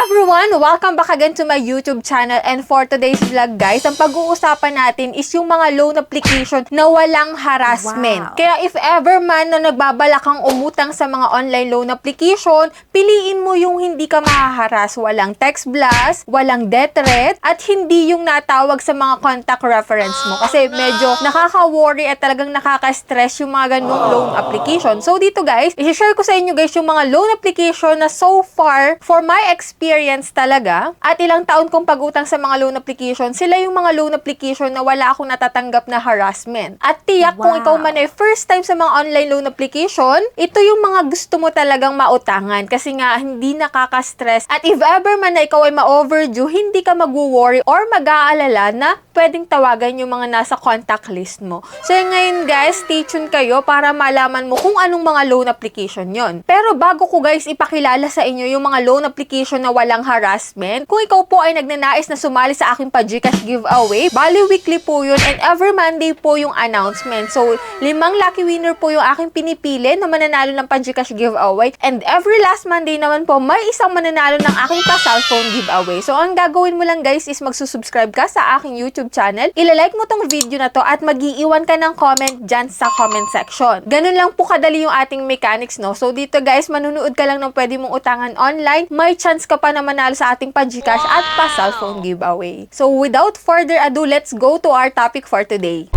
everyone! Welcome back again to my YouTube channel and for today's vlog guys, ang pag-uusapan natin is yung mga loan application na walang harassment. Wow. Kaya if ever man na nagbabalak kang umutang sa mga online loan application, piliin mo yung hindi ka mahaharas. Walang text blast, walang death threat, at hindi yung natawag sa mga contact reference mo. Kasi medyo nakaka-worry at talagang nakaka-stress yung mga ganung loan application. So dito guys, i-share ko sa inyo guys yung mga loan application na so far, for my experience talaga, at ilang taon kong pag-utang sa mga loan application, sila yung mga loan application na wala akong natatanggap na harassment. At tiyak kung Wow. ikaw man ay first time sa mga online loan application, ito yung mga gusto mo talagang mautangan kasi nga hindi nakaka-stress. At if ever man na ikaw ay ma-overdue, hindi ka mag-worry or mag-aalala na pwedeng tawagan yung mga nasa contact list mo. So ngayon guys, stay tuned kayo para malaman mo kung anong mga loan application yon. Pero bago ko guys ipakilala sa inyo yung mga loan application na walang harassment, kung ikaw po ay nagnanais na sumali sa aking pa-Gcash giveaway, bali weekly po yun and every Monday po yung announcement. So, limang lucky winner po yung aking pinipili na mananalo ng pa-Gcash giveaway and every last Monday naman po may isang mananalo ng aking pa-cellphone giveaway. So, ang gagawin mo lang guys is magsusubscribe ka sa aking YouTube channel, ilalike mo tong video na to at mag-iiwan ka ng comment dyan sa comment section. Ganun lang po kadali yung ating mechanics, no? So, dito guys, manunood ka lang ng pwede mong utangan online, may chance ka pa na manalo sa ating pa-Gcash at pa-cellphone giveaway. So, without further ado, let's go to our topic for today.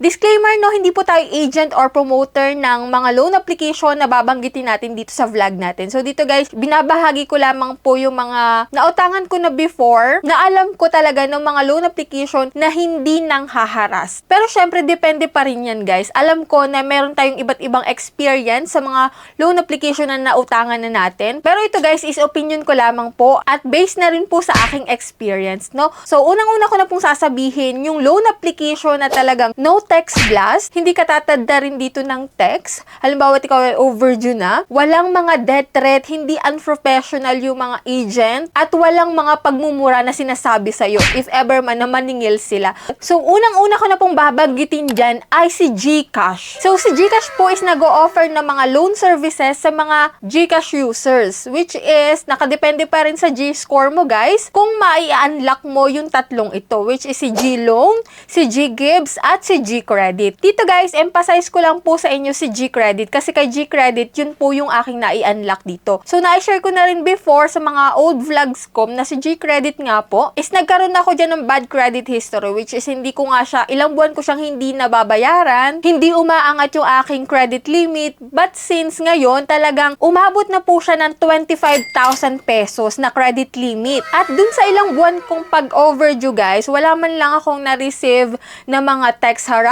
Disclaimer no, hindi po tayo agent or promoter ng mga loan application na babanggitin natin dito sa vlog natin. So dito guys, binabahagi ko lamang po yung mga nautangan ko na before na alam ko talaga ng mga loan application na hindi nang haharas. Pero syempre depende pa rin yan guys. Alam ko na meron tayong iba't ibang experience sa mga loan application na nautangan na natin. Pero ito guys is opinion ko lamang po at based na rin po sa aking experience, no? So unang-una ko na pong sasabihin yung loan application na talagang no text blast, hindi ka tatadda rin dito ng text. Halimbawa, ikaw ay overdue na, walang mga death threat, hindi unprofessional yung mga agent, at walang mga pagmumura na sinasabi sa'yo if ever man na maningil sila. So, unang-una ko na pong babanggitin dyan ay si Gcash. So, si Gcash po is nag-o-offer ng mga loan services sa mga Gcash users, which is, nakadepende pa rin sa G-score mo, guys, kung mai-unlock mo yung tatlong ito, which is si G-Loan, si G-Gibbs, at si G-Credit. Dito guys, emphasize ko lang po sa inyo si G-Credit kasi kay G-Credit, yun po yung aking nai-unlock dito. So, na-share ko na rin before sa mga old vlogs ko na si G-Credit nga po, is nagkaroon ako dyan ng bad credit history which is hindi ko nga siya, ilang buwan ko siyang hindi nababayaran, hindi umaangat yung aking credit limit, but since ngayon, talagang umabot na po siya ng 25,000 pesos na credit limit. At dun sa ilang buwan kong pag-overdue guys, wala man lang akong na-receive na mga text harassment,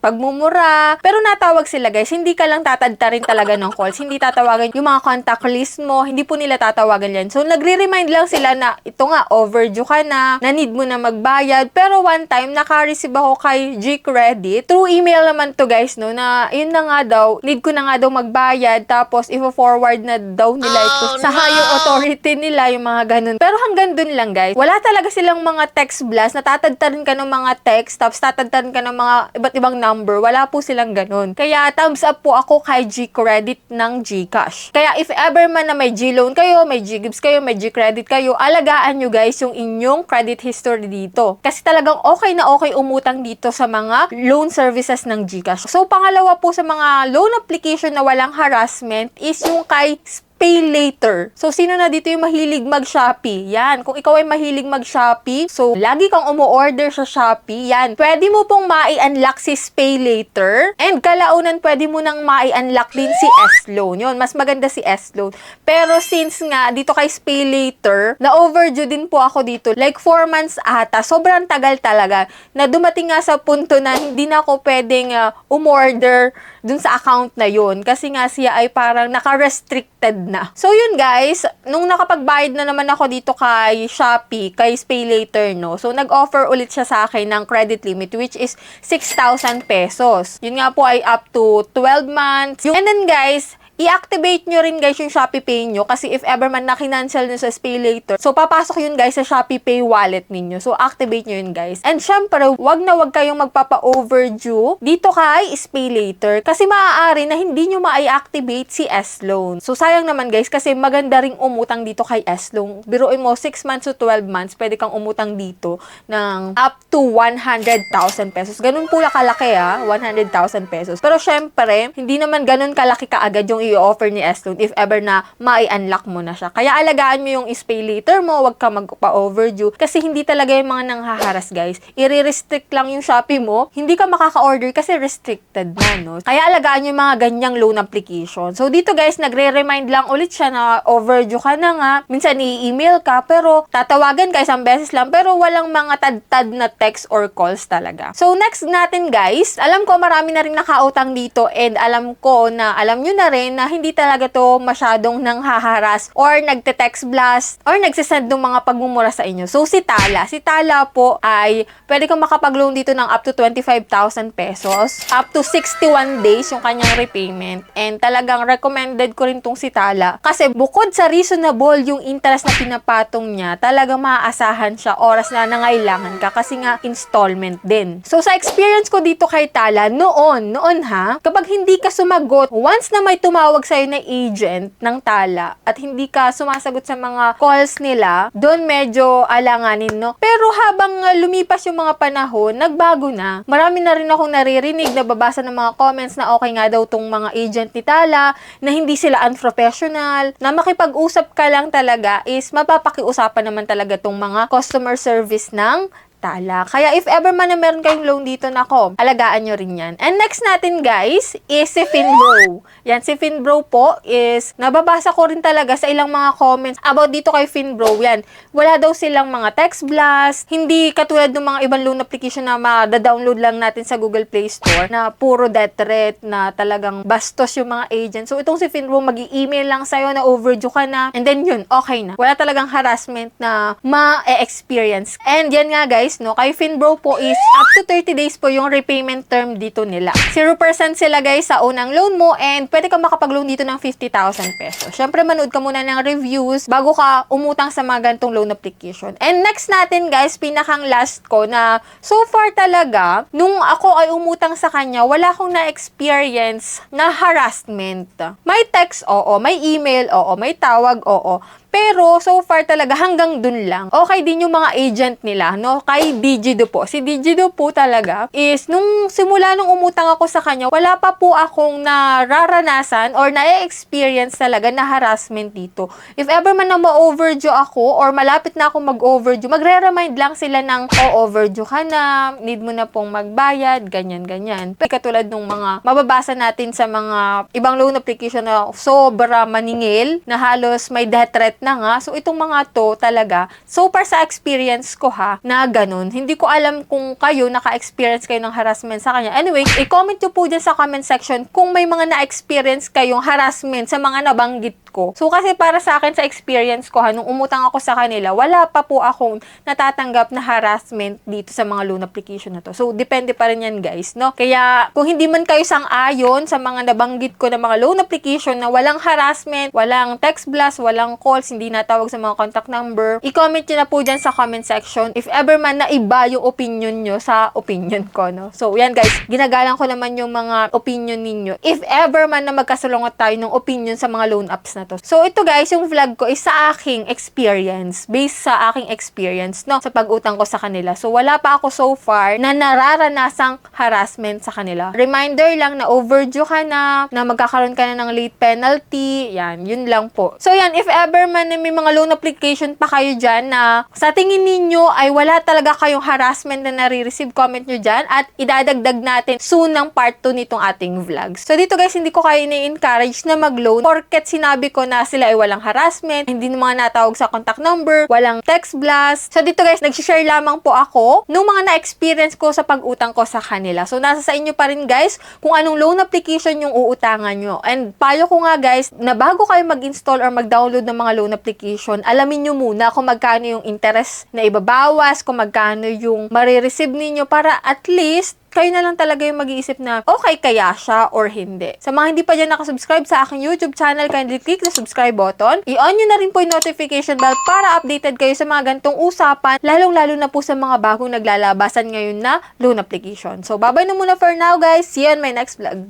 pagmumura. Pero natawag sila guys, hindi ka lang tatadta rin talaga ng calls. Hindi tatawagan yung mga contact list mo, hindi po nila tatawagan yan. So nagre-remind lang sila na ito nga, overdue ka na, na need mo na magbayad. Pero one time, naka-receive ako kay G-Credit. Through email naman to guys, no, na yun na nga daw, need ko na nga daw magbayad. Tapos, i-forward na daw nila ito sa yung authority nila, yung mga ganun. Pero hanggang dun lang guys, wala talaga silang mga text blast, natatadtarin ka ng mga text, tapos tatadtarin ka ng mga iba't ibang number. Wala po silang ganun. Kaya thumbs up po ako kay G-Credit ng Gcash. Kaya if ever man na may G-Loan kayo, may G-Gibbs kayo, may G-Credit kayo, alagaan nyo guys yung inyong credit history dito. Kasi talagang okay na okay umutang dito sa mga loan services ng Gcash. So pangalawa po sa mga loan application na walang harassment is yung kay pay later. So, sino na dito yung mahilig mag-Shopee? Yan. Kung ikaw ay mahilig mag-Shopee, so, lagi kang umu-order sa Shopee, yan. Pwede mo pong mai-unlock si Pay Later. And kalaunan, pwede mo nang mai-unlock din si S-Loan. Yun, mas maganda si S-Loan. Pero since nga, dito kay Pay Later, na-overdue din po ako dito. Like, 4 months ata. Sobrang tagal talaga. Na dumating nga sa punto na hindi na ako pwedeng uh, umorder dun sa account na yun. Kasi nga siya ay parang naka-restricted na. So yun guys, nung nakapagbayad na naman ako dito kay Shopee, kay Pay Later, no? So nag-offer ulit siya sa akin ng credit limit which is 6,000 pesos. Yun nga po ay up to 12 months. And then guys, i-activate nyo rin guys yung Shopee Pay nyo kasi if ever man na kinancel nyo sa Pay Later, so papasok yun guys sa Shopee Pay wallet ninyo. So activate nyo yun guys. And syempre, wag na wag kayong magpapa-overdue dito kay Pay Later kasi maaari na hindi nyo ma-activate si S-Loan. So sayang naman guys kasi maganda ring umutang dito kay S-Loan. Biruin mo 6 months to 12 months, pwede kang umutang dito ng up to 100,000 pesos. Ganun po kalaki ah, 100,000 pesos. Pero syempre, hindi naman ganun kalaki kaagad yung i-offer ni S-Loan if ever na mai-unlock mo na siya. Kaya alagaan mo yung pay later mo, wag ka magpa-overdue kasi hindi talaga yung mga nanghaharas guys. I-restrict lang yung Shopee mo, hindi ka makaka-order kasi restricted na, no? Kaya alagaan yung mga ganyang loan application. So dito guys, nagre-remind lang ulit siya na overdue ka na nga. Minsan i-email ka, pero tatawagan ka isang beses lang, pero walang mga tad-tad na text or calls talaga. So next natin guys, alam ko marami na rin nakautang dito and alam ko na alam nyo na rin na hindi talaga to masyadong nang haharas or nagte-text blast or nagsisend ng mga pagmumura sa inyo. So si Tala, si Tala po ay pwede kang makapag-loan dito ng up to 25,000 pesos, up to 61 days yung kanyang repayment and talagang recommended ko rin tong si Tala kasi bukod sa reasonable yung interest na pinapatong niya, talagang maaasahan siya oras na nangailangan ka kasi nga installment din. So sa experience ko dito kay Tala, noon, noon ha, kapag hindi ka sumagot, once na may tumawag sa'yo na agent ng Tala at hindi ka sumasagot sa mga calls nila, doon medyo alanganin, no? Pero habang uh, lumipas yung mga panahon, nagbago na. Marami na rin akong naririnig, nababasa ng mga comments na okay nga daw tong mga agent ni Tala, na hindi sila unprofessional, na makipag-usap ka lang talaga is mapapakiusapan naman talaga tong mga customer service ng tala. Kaya if ever man na meron kayong loan dito na ko, alagaan nyo rin yan. And next natin guys is si Finbro. Yan, si Finbro po is, nababasa ko rin talaga sa ilang mga comments about dito kay Finbro. Yan, wala daw silang mga text blast, hindi katulad ng mga ibang loan application na ma-download lang natin sa Google Play Store na puro death threat na talagang bastos yung mga agent. So itong si Finbro, mag email lang sa'yo na overdue ka na and then yun, okay na. Wala talagang harassment na ma-experience. And yan nga guys, no, kay Finbro po is up to 30 days po yung repayment term dito nila. 0% sila guys sa unang loan mo and pwede ka makapag-loan dito ng 50,000 pesos. Syempre, manood ka muna ng reviews bago ka umutang sa mga gantong loan application. And next natin guys, pinakang last ko na so far talaga, nung ako ay umutang sa kanya, wala akong na-experience na harassment. May text, oo. May email, oo. May tawag, oo. Pero, so far talaga, hanggang dun lang. Okay din yung mga agent nila, no? Kay Digido po. Si Digido po talaga is, nung simula nung umutang ako sa kanya, wala pa po akong nararanasan or na-experience talaga na harassment dito. If ever man na ma-overdue ako or malapit na ako mag-overdue, magre-remind lang sila ng, oh, overdue ka na, need mo na pong magbayad, ganyan, ganyan. Katulad nung mga mababasa natin sa mga ibang loan application na sobra maningil, na halos may death threat na nga. So, itong mga to talaga, so far sa experience ko ha, na ganun. Hindi ko alam kung kayo naka-experience kayo ng harassment sa kanya. Anyway, i-comment nyo po dyan sa comment section kung may mga na-experience kayong harassment sa mga nabanggit ko. So, kasi para sa akin, sa experience ko, ha, nung umutang ako sa kanila, wala pa po akong natatanggap na harassment dito sa mga loan application na to. So, depende pa rin yan, guys, no? Kaya, kung hindi man kayo sang-ayon sa mga nabanggit ko na mga loan application na walang harassment, walang text blast, walang calls, hindi natawag sa mga contact number, i-comment nyo na po dyan sa comment section if ever man na iba yung opinion nyo sa opinion ko, no? So, yan, guys, ginagalang ko naman yung mga opinion ninyo. If ever man na magkasalungat tayo ng opinion sa mga loan apps na to. So, ito guys, yung vlog ko is sa aking experience. Based sa aking experience, no? Sa pag-utang ko sa kanila. So, wala pa ako so far na nararanasang harassment sa kanila. Reminder lang na overdue ka na, na magkakaroon ka na ng late penalty. Yan, yun lang po. So, yan, if ever man na may mga loan application pa kayo dyan na sa tingin ninyo ay wala talaga kayong harassment na nare-receive, comment nyo dyan at idadagdag natin soon ng part 2 nitong ating vlog. So, dito guys, hindi ko kayo ni-encourage na mag-loan porket sinabi ko na sila ay walang harassment, hindi na mga natawag sa contact number, walang text blast. So dito guys, nag-share lamang po ako nung mga na-experience ko sa pag-utang ko sa kanila. So nasa sa inyo pa rin guys kung anong loan application yung uutangan nyo. And payo ko nga guys, na bago kayo mag-install or mag-download ng mga loan application, alamin nyo muna kung magkano yung interest na ibabawas, kung magkano yung marireceive ninyo para at least kayo na lang talaga yung mag-iisip na okay kaya siya or hindi. Sa mga hindi pa dyan nakasubscribe sa aking YouTube channel, kindly click the subscribe button. I-on nyo na rin po yung notification bell para updated kayo sa mga gantong usapan, lalong-lalo na po sa mga bagong naglalabasan ngayon na loan application. So, babay na muna for now guys. See you on my next vlog.